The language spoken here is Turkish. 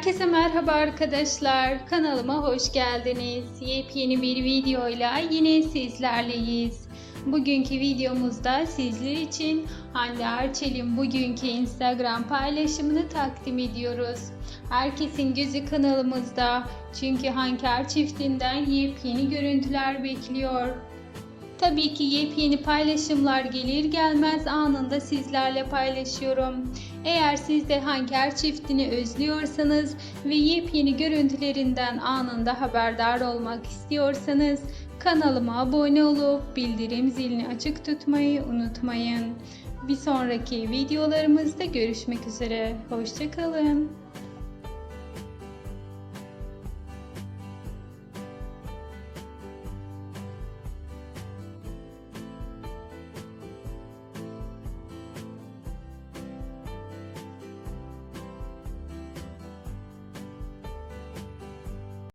Herkese merhaba arkadaşlar. Kanalıma hoş geldiniz. Yepyeni bir videoyla yine sizlerleyiz. Bugünkü videomuzda sizler için Hande Erçel'in bugünkü Instagram paylaşımını takdim ediyoruz. Herkesin gözü kanalımızda çünkü Hanker çiftinden yepyeni görüntüler bekliyor. Tabii ki yepyeni paylaşımlar gelir gelmez anında sizlerle paylaşıyorum. Eğer siz de Hanker çiftini özlüyorsanız ve yepyeni görüntülerinden anında haberdar olmak istiyorsanız kanalıma abone olup bildirim zilini açık tutmayı unutmayın. Bir sonraki videolarımızda görüşmek üzere. Hoşçakalın.